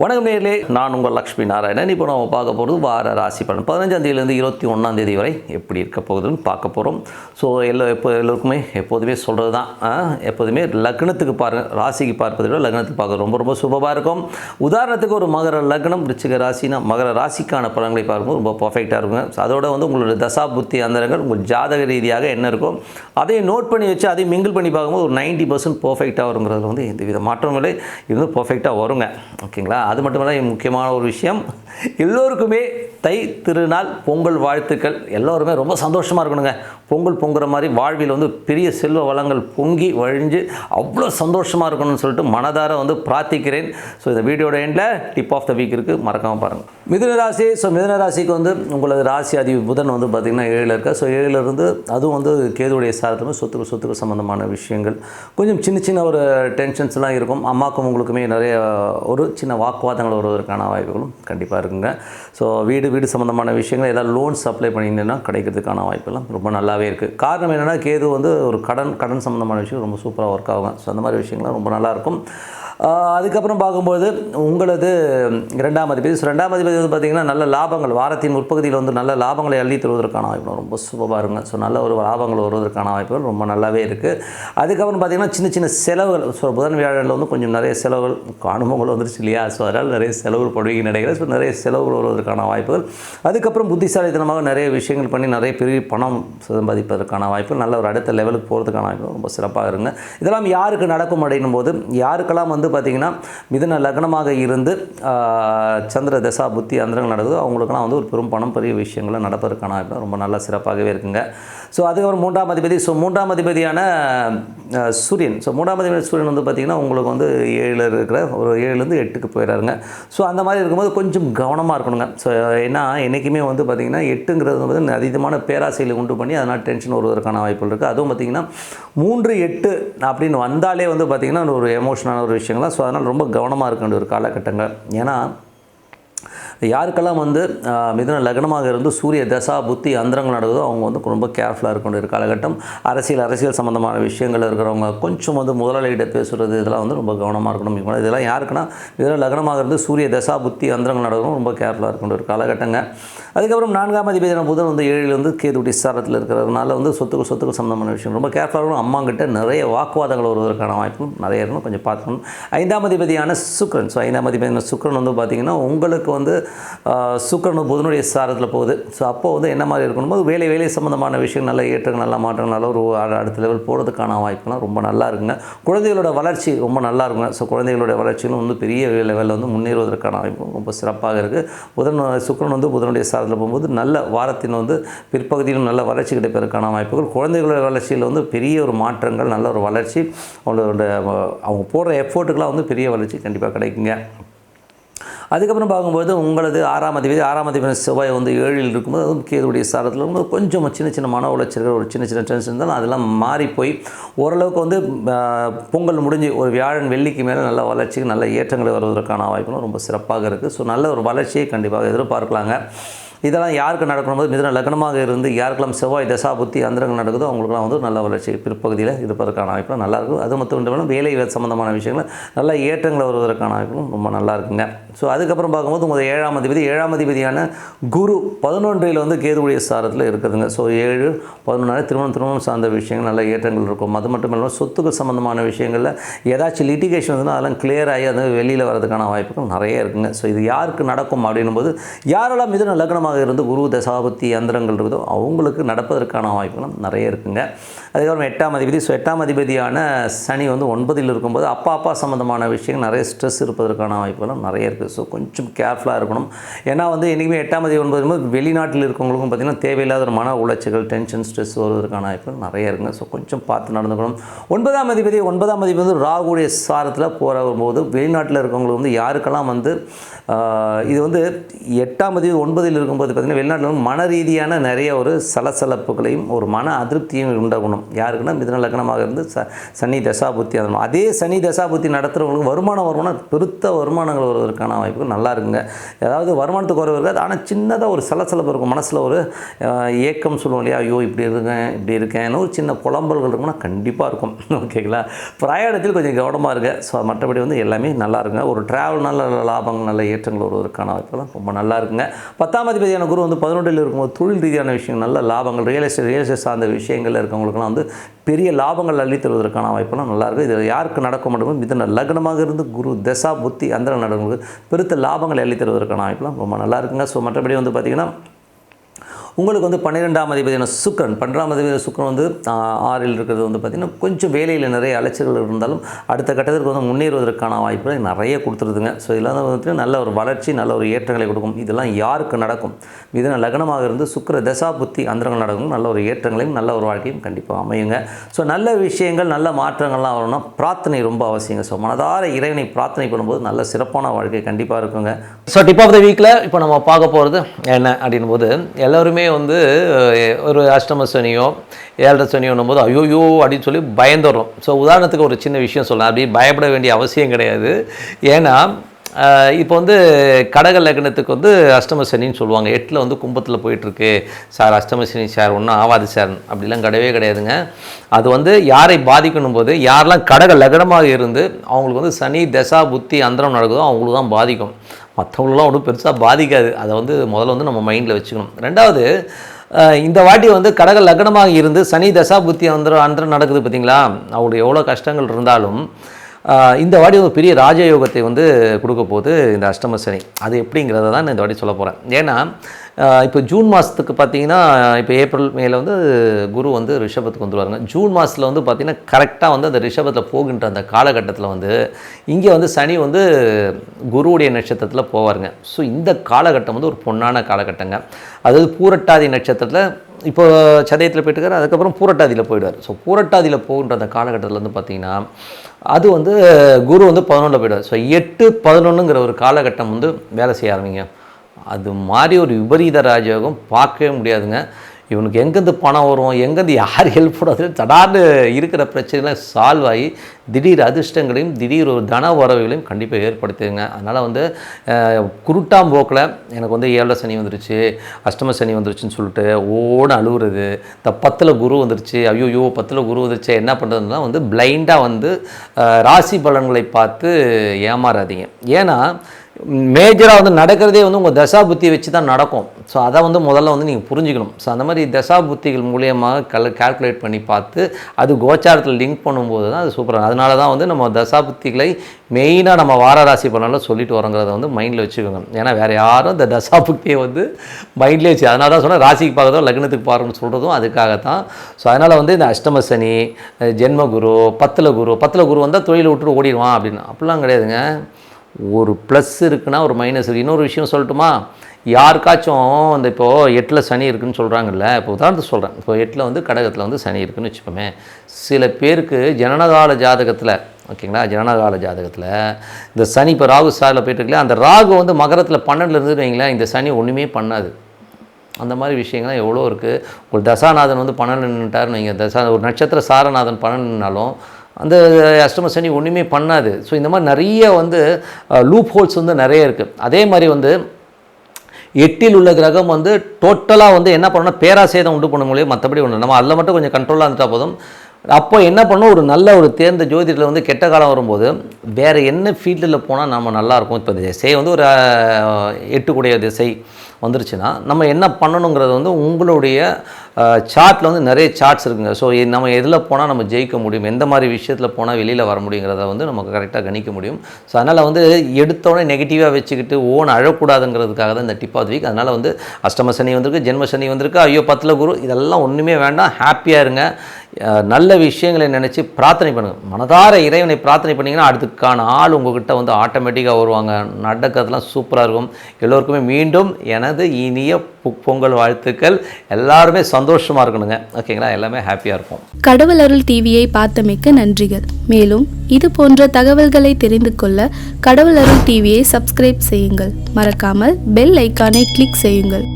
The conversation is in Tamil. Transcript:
வணக்கம் நேர்களே நான் உங்கள் லக்ஷ்மி நாராயணன். இப்போ நம்ம பார்க்க போகிறது வார ராசி பலன். பதினஞ்சாம் தேதியிலேருந்து இருபத்தி ஒன்றாம் தேதி வரை எப்படி இருக்க போகுதுன்னு பார்க்க போகிறோம் ஸோ எல்லா எப்போ எல்லோருக்குமே எப்போதுமே சொல்கிறது தான் எப்போதுமே லக்னத்துக்கு பாருங்கள் ராசிக்கு பார்ப்பதை விட லக்னத்துக்கு பார்க்க ரொம்ப ரொம்ப சுபமாக இருக்கும். உதாரணத்துக்கு ஒரு மகர லக்னம் ரிச்சிக ராசினா மகர ராசிக்கான பலன்களை பார்க்கும்போது ரொம்ப பர்ஃபெக்டாக இருக்குங்க அதோட வந்து உங்களோட தசா புத்தி அந்தரங்கள் உங்கள் ஜாதக ரீதியாக என்ன இருக்கோ அதையும் நோட் பண்ணி வச்சு அதையும் மிங்கிள் பண்ணி பார்க்கும்போது ஒரு நைன்ட்டி பர்சன்ட் பர்ஃபெக்டாக வருங்கிறதுல வந்து எந்த வித மாற்றங்களே இது வந்து பர்ஃபெக்டாக வருங்க. ஓகேங்களா? அது மட்டும் முக்கியமான ஒரு விஷயம் எல்லோருக்குமே தை திருநாள் பொங்கல் வாழ்த்துக்கள் எல்லோருமே ரொம்ப சந்தோஷமாக இருக்கணுங்க. பொங்கல் பொங்குற மாதிரி வாழ்வில் வந்து பெரிய செல்வ வளங்கள் பொங்கி வழிஞ்சு அவ்வளோ சந்தோஷமாக இருக்கணும்னு சொல்லிட்டு மனதார வந்து பிரார்த்திக்கிறேன். ஸோ இந்த வீடியோட எண்டில் டிப் ஆஃப் த வீக் இருக்குது மறக்காமல் பாருங்கள் மிதுன ராசி ஸோ மிதுன ராசிக்கு வந்து உங்களது ராசி அதி புதன் வந்து பார்த்திங்கன்னா ஏழில் இருக்கா ஸோ ஏழில் இருந்து அதுவும் வந்து கேதுடைய சாரத்தில் சொத்துக்கு சொத்துக்கு சம்மந்தமான விஷயங்கள். கொஞ்சம் சின்ன சின்ன ஒரு டென்ஷன்ஸ்லாம் இருக்கும். அம்மாக்கும் உங்களுக்குமே நிறைய ஒரு சின்ன வாக்குவாதங்கள் வருவதற்கான வாய்ப்புகளும் கண்டிப்பாக இருக்குங்க. ஸோ வீடு வீடு சம்மந்தமான விஷயங்கள் ஏதாவது லோன்ஸ் அப்ளை பண்ணிங்கன்னா கிடைக்கிறதுக்கான வாய்ப்பெல்லாம் ரொம்ப நல்லாவே இருக்குது காரணம் என்னென்னா கேது வந்து ஒரு கடன் கடன் சம்மந்தமான விஷயம் ரொம்ப சூப்பராக ஒர்க் ஆகும் ஸோ அந்த மாதிரி விஷயங்கள்லாம் ரொம்ப நல்லாயிருக்கும் அதுக்கப்புறம் பார்க்கும்போது உங்களது இரண்டாம் அதிபதி. ஸோ ரெண்டாம் அதிபதி வந்து பார்த்திங்கன்னா நல்ல லாபங்கள் வாரத்தின் முற்பகுதியில் வந்து நல்ல லாபங்களை அள்ளி தருவதற்கான வாய்ப்பு ரொம்ப சுபமாக இருங்க ஸோ நல்ல ஒரு லாபங்கள் வருவதற்கான வாய்ப்புகள் ரொம்ப நல்லாவே இருக்குது அதுக்கப்புறம் பார்த்திங்கன்னா சின்ன சின்ன செலவுகள். ஸோ புதன் வியாழனில் வந்து கொஞ்சம் நிறைய செலவுகள் காணுமங்கள் வந்துருச்சு இல்லையா? ஸோ அதனால் நிறைய செலவுகள் படுவீங்க நடைகள் ஸோ நிறைய செலவுகள் வருவதற்கான வாய்ப்புகள். அதுக்கப்புறம் புத்திசாலித்தனமாக நிறைய விஷயங்கள் பண்ணி நிறைய பெரிய பணம் சம்பாதிப்பதற்கான வாய்ப்பு நல்ல ஒரு அடுத்த லெவலுக்கு போகிறதுக்கான வாய்ப்பு ரொம்ப சிறப்பாக இருங்க இதெல்லாம் யாருக்கு நடக்கும் அப்படின்னும் போது யாருக்கெல்லாம் வந்து பார்த்திங்கன்னா மிதன லக்னமாக இருந்து சந்திர தசா புத்தி அந்தரங்கள் நடக்குது. அவங்களுக்குலாம் வந்து ஒரு பெரும் பணம் பெரிய விஷயங்களை நடப்பதற்கான ரொம்ப நல்லா சிறப்பாகவே இருக்குங்க. ஸோ அதுக்கப்புறம் மூன்றாம் அதிபதி ஸோ மூன்றாம் அதிபதியான சூரியன். ஸோ மூன்றாம் அதிபதி சூரியன் வந்து பார்த்திங்கன்னா உங்களுக்கு வந்து ஏழில் இருக்கிற ஒரு ஏழுலேருந்து எட்டுக்கு போயிடாருங்க ஸோ அந்த மாதிரி இருக்கும்போது கொஞ்சம் கவனமாக இருக்கணுங்க. ஸோ ஏன்னா என்றைக்குமே வந்து பார்த்திங்கன்னா எட்டுங்கிறது வந்து அதீதமான பேராசையில் உண்டு பண்ணி அதனால் டென்ஷன் வருவதற்கான வாய்ப்புகள் இருக்குது அதுவும் பார்த்திங்கன்னா மூன்று எட்டு அப்படின்னு வந்தாலே வந்து பார்த்திங்கன்னா ஒரு எமோஷனான ஒரு விஷயங்கள்? ஸோ அதனால் ரொம்ப கவனமாக இருக்க வேண்டிய ஒரு காலகட்டங்கள். ஏன்னா யாருக்கெல்லாம் வந்து ஆஹ், மிதுன லக்னமாக இருந்து சூரிய தசா புத்தி அந்தரங்கள் நடக்குதோ அவங்க வந்து ரொம்ப கேர்ஃபுல்லாக இருக்க வேண்டிய ஒரு காலகட்டம். அரசியல் அரசியல் சம்மந்தமான விஷயங்கள் இருக்கிறவங்க கொஞ்சம் வந்து முதலாளிகிட்ட பேசுகிறது இதெல்லாம் வந்து ரொம்ப கவனமாக இருக்கணும். இதெல்லாம் யாருக்குன்னா மிதுன லக்னமாக இருந்து சூரிய தசா புத்தி அந்தரங்கள் நடக்கணும் ரொம்ப கேர்ஃபுல்லாக இருக்கணும் ஒரு காலகட்டங்க. அதுக்கப்புறம் நான்காம் அதிபதியான புதன் வந்து ஏழில் வந்து கேதுடைய சாரத்தில் இருக்கிறதுனால வந்து சொத்துக்கு சொத்துக்கு சம்மந்தமான விஷயம். ரொம்ப கேர்ஃபுல்லாக இருக்கணும். அம்மாங்கிட்ட நிறைய வாக்குவாதங்கள் வருவதற்கான வாய்ப்பும் நிறைய இருக்கணும். கொஞ்சம் பார்த்துக்கணும். ஐந்தாம் அதிபதியான சுக்ரன் ஸோ ஐந்தாம் அதிபதியான சுக்ரன் வந்து பார்த்திங்கன்னா உங்களுக்கு வந்து சுக்கரனு புதனுடைய சாரத்தில் போகுது. ஸோ அப்போது வந்து என்ன மாதிரி இருக்கணும் போது வேலை வேலை சம்மந்தமான விஷயம் நல்ல ஏற்றங்கள் நல்ல மாற்றங்கள் நல்ல ஒரு அடுத்த லெவல் போகிறதுக்கான வாய்ப்புலாம் ரொம்ப நல்லா இருக்குங்க. குழந்தைகளோட வளர்ச்சி ரொம்ப நல்லா இருக்குங்க. ஸோ குழந்தைகளோட வளர்ச்சியிலும் வந்து பெரிய லெவலில் வந்து முன்னேறுவதற்கான வாய்ப்பு ரொம்ப சிறப்பாக இருக்குது புதன் சுக்கரன் வந்து புதனுடைய சாரத்தில் போகும்போது நல்ல வாரத்தின் வந்து பிற்பகுதியிலும் நல்ல வளர்ச்சி கிடைப்பதற்கான வாய்ப்புகள். குழந்தைகளோட வளர்ச்சியில் வந்து பெரிய ஒரு மாற்றங்கள் நல்ல ஒரு வளர்ச்சி அவங்களோட அவங்க போடுற எஃபோர்ட்டுக்கெலாம் வந்து பெரிய வளர்ச்சி கண்டிப்பாக கிடைக்குங்க. அதுக்கப்புறம் பார்க்கும்போது உங்களது ஆறாம் அதிபதி ஆறாம் அதிபதி செவ்வாய் வந்து ஏழில் இருக்கும்போது அதுவும் கேதுடைய சாரத்தில் வந்து கொஞ்சம் சின்ன சின்ன மன உளைச்சல்கள் ஒரு சின்ன சின்ன டென்ஷன் இருந்தாலும் அதெல்லாம் மாறி போய் ஓரளவுக்கு வந்து பொங்கல் முடிஞ்சு ஒரு வியாழன் வெள்ளிக்கு மேலே நல்ல வளர்ச்சிக்கு நல்ல ஏற்றங்கள் வருவதற்கான வாய்ப்புகளும் ரொம்ப சிறப்பாக இருக்குது ஸோ நல்ல ஒரு வளர்ச்சியை கண்டிப்பாக எதிர்பார்க்கலாங்க. இதெல்லாம் யாருக்கு நடக்கணும் போது மிதன லக்னமாக இருந்து யாருக்கெல்லாம் செவ்வாய் தசா புத்தி அந்தரங்கள் நடக்குதோ அவங்களுக்குலாம் வந்து நல்ல வளர்ச்சி பிற்பகுதியில் இருப்பதற்கான வாய்ப்புலாம் நல்லாயிருக்கும் அது மட்டும் இல்லாமல் வேலை சம்மந்தமான விஷயங்கள் நல்ல ஏற்றங்கள் வருவதற்கான வாய்ப்புகளும் ரொம்ப நல்லா இருக்குங்க. ஸோ அதுக்கப்புறம் பார்க்கும்போது உங்கள் ஏழாம் அதிபதி ஏழாம் அதிபதியான குரு பதினொன்றில் வந்து கேதுவுடைய சாரத்தில் இருக்குதுங்க. ஸோ ஏழு பதினொன்று திருமணம் திருமணம் சார்ந்த விஷயங்கள் நல்ல ஏற்றங்கள் இருக்கும். அது மட்டும் இல்லாமல் சொத்துக்கு சம்மந்தமான விஷயங்களில் ஏதாச்சும் லிட்டிகேஷன் வந்து அதெல்லாம் கிளியர் ஆகி அது வெளியில் வரதுக்கான வாய்ப்புகள் நிறைய இருக்குங்க. ஸோ இது யாருக்கு நடக்கும் அப்படின்னும் போது யாரெல்லாம் மிதுன லக்னமாக இருந்து குரு தசாபத்தி யந்திரங்கள் இருக்குதோ அவங்களுக்கு நடப்பதற்கான வாய்ப்புகளும் நிறைய இருக்குங்க. அதுக்கப்புறம் எட்டாம் அதிபதி. ஸோ எட்டாம் அதிபதியான சனி வந்து ஒன்பதில் இருக்கும்போது அப்பா அப்பா சம்மந்தமான விஷயங்கள் நிறைய ஸ்ட்ரெஸ் இருப்பதற்கான வாய்ப்புகளும் நிறைய இருக்குது ஸோ கொஞ்சம் கேர்ஃபுல்லாக இருக்கணும். ஏன்னா வந்து என்றைக்குமே எட்டாம் அதிபதி ஒன்பது போது வெளிநாட்டில் இருக்கவங்களுக்கும் பார்த்திங்கன்னா தேவையில்லாத ஒரு மன உளைச்சல்கள் டென்ஷன் ஸ்ட்ரெஸ் வருவதற்கான வாய்ப்புகள் நிறைய இருக்குங்க. ஸோ கொஞ்சம் பார்த்து நடந்துக்கணும். ஒன்பதாம் அதிபதி ஒன்பதாம் அதிபதி வந்து ராகுடைய சாரத்தில் போகிற போது வெளிநாட்டில் இருக்கவங்களுக்கு வந்து யாருக்கெல்லாம் வந்து இது வந்து எட்டாம் அதிபதி ஒன்பதில் இருக்கும்போது பார்த்திங்கன்னா வெளிநாட்டில் மன ரீதியான நிறைய ஒரு சலசலப்புகளையும் ஒரு மன அதிருப்தியும் உண்டாகணும். இருக்கணும். யாருக்குன்னா மிதன லக்னமாக இருந்து ச சனி தசாபுத்தி அதே சனி தசாபுத்தி நடத்துகிறவங்களுக்கு வருமானம் வருமானம் பெருத்த வருமானங்கள் வருவதற்கான வாய்ப்புகள் நல்லா இருக்குங்க. ஏதாவது வருமானத்துக்கு குறைவு இருக்காது. ஆனால் சின்னதாக ஒரு சலசலப்பு இருக்கும். மனசில் ஒரு ஏக்கம் சொல்லுவோம் இல்லையா? ஐயோ இப்படி இருக்கேன் இப்படி இருக்கேன்னு ஒரு சின்ன புலம்பல்கள் இருக்கும்னா கண்டிப்பாக இருக்கும். ஓகேங்களா பிரயாணத்தில் கொஞ்சம் கவனமாக இருங்க. ஸோ மற்றபடி வந்து எல்லாமே நல்லா இருக்குங்க. ஒரு ட்ராவல் நல்ல லாபங்கள் நல்ல ஏற்றங்கள் வருவதற்கான வாய்ப்புலாம் ரொம்ப நல்லா இருக்குங்க. பத்தாம் அதிபதியான குரு வந்து பதினொன்றில் இருக்கும்போது தொழில் ரீதியான விஷயம் நல்ல லாபங்கள் ரியல் எஸ்டேட் ரியல் எஸ்டேட் சார்ந்த விஷயங்கள் இருக்கவங்களுக்குலாம் வந்து பெரிய லாபங்கள் அள்ளி தருவதற்கான வாய்ப்பெல்லாம் நல்லா இருக்குது இது யாருக்கு நடக்க முடியும் மிதன லக்னமாக இருந்து குரு தசா புத்தி அந்த நடவங்களுக்கு பெருத்த லாபங்கள் அள்ளி தருவதற்கான வாய்ப்பெல்லாம் ரொம்ப நல்லா இருக்குங்க ஸோ மற்றபடி வந்து பார்த்திங்கன்னா உங்களுக்கு வந்து பன்னிரெண்டாம் அதிபதியான சுக்கரன் பன்னிரெண்டாம் அதிபதி சுக்கரன் வந்து ஆறில் இருக்கிறது வந்து பார்த்திங்கன்னா கொஞ்சம் வேலையில் நிறைய அலைச்சல்கள் இருந்தாலும் அடுத்த கட்டத்திற்கு வந்து முன்னேறுவதற்கான வாய்ப்புகள் நிறைய கொடுத்துருதுங்க. ஸோ இதெல்லாம் வந்துட்டு நல்ல ஒரு வளர்ச்சி நல்ல ஒரு ஏற்றங்களை கொடுக்கும். இதெல்லாம் யாருக்கு நடக்கும்? இதன லக்னமாக இருந்து சுக்கிர தசா புத்தி அந்தரங்கள் நடக்கும். நல்ல ஒரு ஏற்றங்களையும் நல்ல ஒரு வாழ்க்கையும் கண்டிப்பாக அமையுங்க. ஸோ நல்ல விஷயங்கள் நல்ல மாற்றங்கள்லாம் வரணும்னா பிரார்த்தனை ரொம்ப அவசியங்க. ஸோ மனதார இறைவனை பிரார்த்தனை பண்ணும்போது நல்ல சிறப்பான வாழ்க்கை கண்டிப்பாக இருக்குங்க. ஸோ டிப் ஆஃப் த வீக்கில் இப்போ நம்ம பார்க்க போகிறது என்ன அப்படின் போது எல்லாருமே வந்து ஒரு அஷ்டம சனியோ ஏழரை சனியோன்னும் போது ஐயோயோ அப்படின்னு சொல்லி பயந்துடுறோம். ஸோ உதாரணத்துக்கு ஒரு சின்ன விஷயம் சொல்லலாம். அப்படி பயப்பட வேண்டிய அவசியம் கிடையாது. ஏன்னா இப்போ வந்து கடக லக்னத்துக்கு வந்து அஷ்டம சனின்னு சொல்லுவாங்க. எட்டில் வந்து கும்பத்தில் போயிட்டுருக்கு. சார் அஷ்டம சனி சார் ஒன்றும் ஆவாது சார். அப்படிலாம் கிடையவே கிடையாதுங்க. அது வந்து யாரை பாதிக்கணும் போது யாரெல்லாம் கடக லக்னமாக இருந்து அவங்களுக்கு வந்து சனி தசா புத்தி அந்தரம் நடக்குதோ அவங்களுக்கு தான் பாதிக்கும். மற்றவங்களாம் ஒன்றும் பெருசாக பாதிக்காது. அதை வந்து முதல்ல வந்து நம்ம மைண்டில் வச்சுக்கணும். ரெண்டாவது இந்த வாட்டி வந்து கடக லக்னமாக இருந்து சனி தசா புத்தி அந்தரம் அந்தரம் நடக்குது பார்த்தீங்களா அவங்களுக்கு எவ்வளோ கஷ்டங்கள் இருந்தாலும் இந்த வாடி ஒரு பெரிய ராஜயோகத்தை வந்து கொடுக்க போகுது இந்த அஷ்டம சனி. அது எப்படிங்கிறத தான் நான் இந்த வாட்டி சொல்ல போகிறேன் ஏன்னா இப்போ ஜூன் மாதத்துக்கு பார்த்தீங்கன்னா இப்போ ஏப்ரல் மேல வந்து குரு வந்து ரிஷபத்துக்கு வந்துருவாருங்க ஜூன் மாதத்தில் வந்து பார்த்திங்கன்னா கரெக்டாக வந்து அந்த ரிஷபத்தில் போகின்ற அந்த காலகட்டத்தில் வந்து இங்கே வந்து சனி வந்து குருவுடைய நட்சத்திரத்தில் போவாருங்க. ஸோ இந்த காலகட்டம் வந்து ஒரு பொன்னான காலகட்டங்க. அதாவது பூரட்டாதி நட்சத்திரத்தில் இப்போ சதயத்தில் போயிட்டுருக்காரு அதுக்கப்புறம் பூரட்டாதியில் போயிடுவார். ஸோ பூரட்டாதியில் போகின்ற அந்த காலகட்டத்தில் வந்து பார்த்திங்கன்னா அது வந்து குரு வந்து பதினொன்றில் போயிடுவார். ஸோ எட்டு பதினொன்றுங்கிற ஒரு காலகட்டம் வந்து வேலை செய்ய ஆரம்பிங்க. அது மாதிரி ஒரு விபரீத ராஜயோகம் பார்க்கவே முடியாதுங்க. இவனுக்கு எங்கேருந்து பணம் வரும் எங்கேருந்து யார் ஹெல்ப் பண்ணாது தடார்னு இருக்கிற பிரச்சனைலாம் சால்வ் ஆகி திடீர் அதிர்ஷ்டங்களையும் திடீர் ஒரு தன உறவுகளையும் கண்டிப்பாக ஏற்படுத்துங்க. அதனால் வந்து குருட்டாம் போக்கில் எனக்கு வந்து ஏழரை சனி வந்துருச்சு அஷ்டம சனி வந்துருச்சுன்னு சொல்லிட்டு ஓட அழுகுறது இந்த பத்தில் குரு வந்துருச்சு ஐயோ பத்தில் குரு வந்துருச்சு என்ன பண்ணுறதுலாம் வந்து பிளைண்டாக வந்து ராசி பலன்களை பார்த்து ஏமாறாதீங்க. ஏன்னா மேஜராக வந்து நடக்கிறதே வந்து உங்கள் தசா புத்தி வச்சு தான் நடக்கும். ஸோ அதை வந்து முதல்ல வந்து நீங்கள் புரிஞ்சுக்கணும். ஸோ அந்த மாதிரி தசா புத்திகள் மூலியமாக கல் கால்குலேட் பண்ணி பார்த்து அது கோச்சாரத்தில் லிங்க் பண்ணும்போது தான் அது சூப்பராக அதனால தான் வந்து நம்ம தசா புத்திகளை மெயினாக நம்ம வார ராசி பலனில் சொல்லிட்டு வரோங்கிறத வந்து மைண்டில் வச்சுக்கோங்க. ஏன்னா வேறு யாரும் இந்த தசா புத்தியை வந்து மைண்ட்லேயே வச்சு அதனால தான் சொன்னால் ராசிக்கு பார்க்குறதும் லக்னத்துக்கு பார்க்கணும்னு சொல்கிறதும் அதுக்காகத்தான். ஸோ அதனால் வந்து இந்த அஷ்டம சனி அஹ் ஜென்ம குரு பத்தில் குரு பத்தில் குரு வந்தால் தொழிலை விட்டுட்டு ஓடிடுவான் அப்படின்னு. அப்படிலாம் கிடையாதுங்க. ஒரு ப்ளஸ் இருக்குன்னா ஒரு மைனஸ் இருக்குது இன்னொரு விஷயம் சொல்லட்டுமா? யாருக்காச்சும் இந்த இப்போது எட்டில் சனி இருக்குன்னு சொல்கிறாங்கல்ல இப்போ உதாரணத்துக்கு சொல்கிறேன் இப்போ எட்டில் வந்து கடகத்தில் வந்து சனி இருக்குன்னு வச்சுப்போமே சில பேருக்கு ஜனனகால ஜாதகத்தில் ஓகேங்களா? ஜனனகால ஜாதகத்தில் இந்த சனி இப்போ ராகு சாரில் போயிட்டு அந்த ராகு வந்து மகரத்தில் பன்னெண்டில் இருந்து வைங்களேன் இந்த சனி ஒன்றுமே பண்ணாது. அந்த மாதிரி விஷயங்கள்லாம் எவ்வளோ இருக்குது ஒரு தசாநாதன் வந்து பன்னெண்டு நின்றுட்டாருன்னு வைங்க. தசா ஒரு நட்சத்திர சாரநாதன் பன்னெண்டுனாலும் அந்த அஷ்டம சனி ஒன்றுமே பண்ணாது. ஸோ இந்த மாதிரி நிறைய வந்து லூப் ஹோல்ஸ் வந்து நிறைய இருக்குது அதே மாதிரி வந்து எட்டில் உள்ள கிரகம் வந்து டோட்டலாக வந்து என்ன பண்ணணும்னா பேராசேதம் உண்டு பண்ண முடியும் மற்றபடி ஒன்று நம்ம அதில் மட்டும் கொஞ்சம் கண்ட்ரோலாக இருந்துட்டால் போதும். அப்போ என்ன பண்ணணும் ஒரு நல்ல ஒரு தேர்ந்த ஜோதிடத்தில் வந்து கெட்ட காலம் வரும்போது வேறு என்ன ஃபீல்டில் போனால் நம்ம நல்லாயிருக்கும் இப்போ திசை வந்து ஒரு எட்டுக்குடைய திசை வந்துருச்சுன்னா நம்ம என்ன பண்ணணுங்கிறது வந்து உங்களுடைய சார்ட்டில் வந்து நிறைய சார்ட்ஸ் இருக்குங்க. ஸோ நம்ம எதில் போனால் நம்ம ஜெயிக்க முடியும்? எந்த மாதிரி விஷயத்தில் போனால் வெளியில் வர முடியுங்கிறத வந்து நமக்கு கரெக்டாக கணிக்க முடியும். ஸோ அதனால் வந்து எடுத்தோடனே நெகட்டிவாக வச்சுக்கிட்டு ஓன் அழக்கூடாதுங்கிறதுக்காக தான் இந்த டிப் ஆஃப் வீக் அதனால் வந்து அஷ்டம சனி வந்திருக்கு ஜென்ம சனி வந்திருக்கு. ஐயோ பத்தில் குரு இதெல்லாம் ஒன்றுமே வேண்டாம். ஹாப்பியாக இருங்க. நல்ல விஷயங்களை நினச்சி பிரார்த்தனை பண்ணுங்கள் மனதார இறைவனை பிரார்த்தனை பண்ணிங்கன்னா அதுக்கான ஆள் உங்கள்கிட்ட வந்து ஆட்டோமேட்டிக்காக வருவாங்க. நடக்கிறதுலாம் சூப்பராக இருக்கும். எல்லோருக்குமே மீண்டும் எனது இனிய பொங்கல் வாழ்த்துக்கள். எல்லாருமே சந்தோஷமாக இருக்கணுங்க. ஓகேங்களா? எல்லாமே ஹாப்பியாக இருக்கும் கடவுள் அருள் டிவியை பார்த்தமைக்க நன்றிகள். மேலும் இது போன்ற தகவல்களை தெரிந்து கொள்ள கடவுள் அருள் டிவியை சப்ஸ்கிரைப் செய்யுங்கள். மறக்காமல் பெல் ஐக்கானை கிளிக் செய்யுங்கள்.